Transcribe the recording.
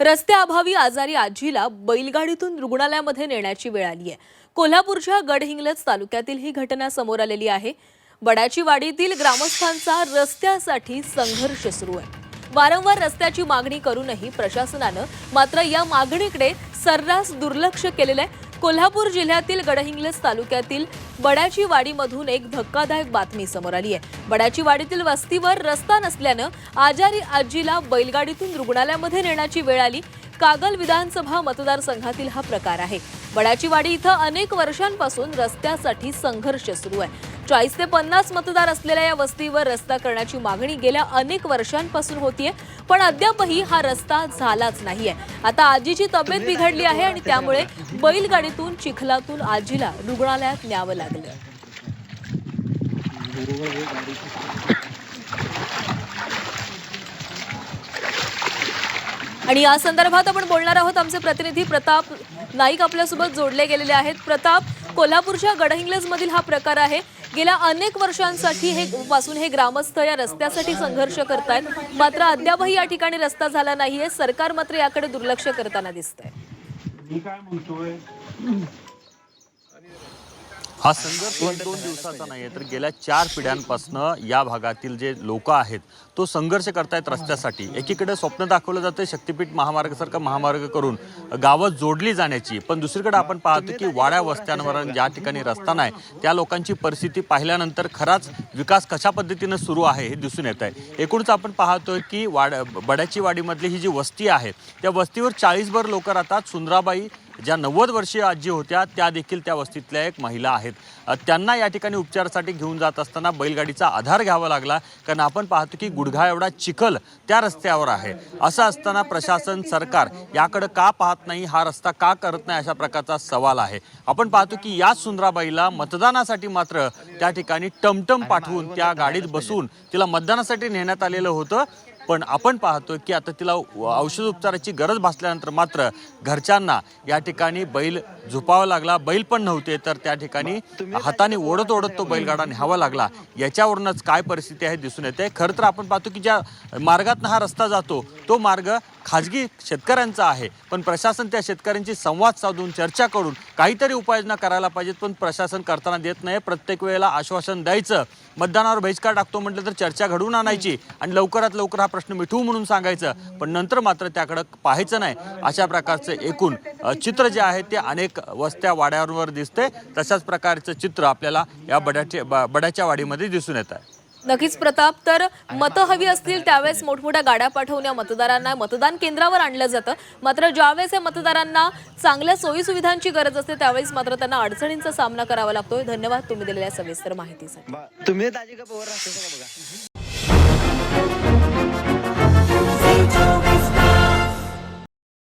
रस्त्याअभावी आजारी आजीला बैलगाडीतून रुग्णालयामध्ये नेण्याची वेळ आली आहे. कोल्हापूरच्या गडहिंग्लज तालुक्यातील ही घटना समोर आलेली आहे. बडाची वाडीतील ग्रामस्थांचा रस्त्यासाठी संघर्ष सुरू आहे. वारंवार रस्त्याची मागणी करूनही प्रशासनानं मात्र या मागणीकडे सर्रास दुर्लक्ष केलेलं आहे. कोल्हापूर जिल्ह्यातील गडहिंग्लज तालुक्यातील बड्याची वाडीमधून एक धक्कादायक बातमी समोर आली आहे. बड्याची वाडीतील वस्तीवर रस्ता नसल्यानं आजारी आजीला बैलगाडीतून रुग्णालयामध्ये नेण्याची वेळ आली. कागल विधानसभा मतदारसंघातील हा प्रकार आहे. बडाची वाडी इथं अनेक वर्षांपासून रस्त्यासाठी संघर्ष सुरू आहे. चाळीस ते पन्नास मतदार असलेल्या या वस्तीवर रस्ता करण्याची मागणी गेल्या अनेक वर्षांपासून होतीये पण अद्यापही हा रस्ता झालाच नाहीये. आता आजीची तब्येत बिघडली आहे आणि त्यामुळे बैलगाडीतून चिखलातून आजीला रुग्णालयात न्यावं लागलं. आणि या संदर्भात आपण बोलणार आहोत आमचे प्रतिनिधी प्रताप नाईक आपल्यासोबत जोडले गेलेले आहेत. प्रताप कोल्हापूरच्या गडहिंग्लज मधील हा प्रकार आहे. गेल्या अनेक वर्षांसाठी हे पासून हे ग्रामस्थ या रस्त्यासाठी संघर्ष करतायत. मात्र अद्यापही या ठिकाणी रस्ता झाला नाहीये. सरकार मात्र याकडे दुर्लक्ष करताना दिसतंय. आहे हा संघर्ष दोन दोन दिवसाचा नाही आहे तर गेल्या चार पिढ्यांपासनं या भागातील जे लोक आहेत तो संघर्ष करतायत रस्त्यासाठी. एकीकडे स्वप्न दाखवलं जातं शक्तीपीठ महामार्गासारखा महामार्ग करून गावं जोडली जाण्याची पण दुसरीकडे आपण पाहतो की वाड्या वस्त्यांवर ज्या ठिकाणी रस्ता नाही त्या लोकांची परिस्थिती पाहिल्यानंतर खराच विकास कशा पद्धतीनं सुरू आहे हे दिसून येत आहे. एकूणच आपण पाहतोय की वाड बड्याची वाडीमधली ही जी वस्ती आहे त्या वस्तीवर चाळीसभर लोक राहतात. सुंदराबाई ज्या नव्वद वर्षीय आजी होत्या त्या देखील त्या वस्तीतल्या एक महिला आहेत. त्यांना या ठिकाणी उपचारासाठी घेऊन जात असताना बैलगाडीचा आधार घ्यावा लागला कारण आपण पाहतो की गुडघा एवढा चिखल त्या रस्त्यावर आहे. असं असताना प्रशासन सरकार याकडे का पाहत नाही हा रस्ता का करत नाही अशा प्रकारचा सवाल आहे. आपण पाहतो की याच सुंदराबाईला मतदानासाठी मात्र त्या ठिकाणी टमटम पाठवून त्या गाडीत बसून तिला मतदानासाठी नेण्यात आलेलं होतं. पण आपण पाहतोय की आता तिला औषध उपचाराची गरज भासल्यानंतर मात्र घरच्यांना या ठिकाणी बैल झोपावा लागला. बैल पण नव्हते तर त्या ठिकाणी हाताने ओढत ओढत तो बैलगाडा न्यावा लागला. याच्यावरूनच काय परिस्थिती आहे दिसून येते. खरं तर आपण पाहतो की ज्या मार्गातनं हा रस्ता जातो तो मार्ग खाजगी शेतकऱ्यांचा आहे. पण प्रशासन त्या शेतकऱ्यांची संवाद साधून चर्चा करून काहीतरी उपाययोजना करायला पाहिजेत पण प्रशासन करताना देत नाही. प्रत्येक वेळेला आश्वासन द्यायचं. मतदानावर बहिष्कार टाकतो म्हटलं तर चर्चा घडवून आणायची आणि लवकरात लवकर हा प्रश्न मिठवू म्हणून सांगायचं. पण नंतर मात्र त्याकडं पाहायचं नाही. अशा प्रकारचं एकूण चित्र जे आहे ते अनेक वस्त्या वाड्यांवर दिसते तशाच प्रकारचं चित्र आपल्याला या बड्याच्या ब- बड्याच्या वाडीमध्ये दिसून येत आहे. नक्कीच प्रताप तर मतं हवी असतील त्यावेळेस मोठमोठ्या गाड्या पाठवून या मतदारांना मतदान केंद्रावर आणलं जातं. मात्र ज्यावेळेस या मतदारांना चांगल्या सोयी सुविधांची गरज असते त्यावेळेस मात्र त्यांना अडचणींचा सामना करावा लागतोय. धन्यवाद तुम्ही दिलेल्या सविस्तर माहितीसाठी. तुम्ही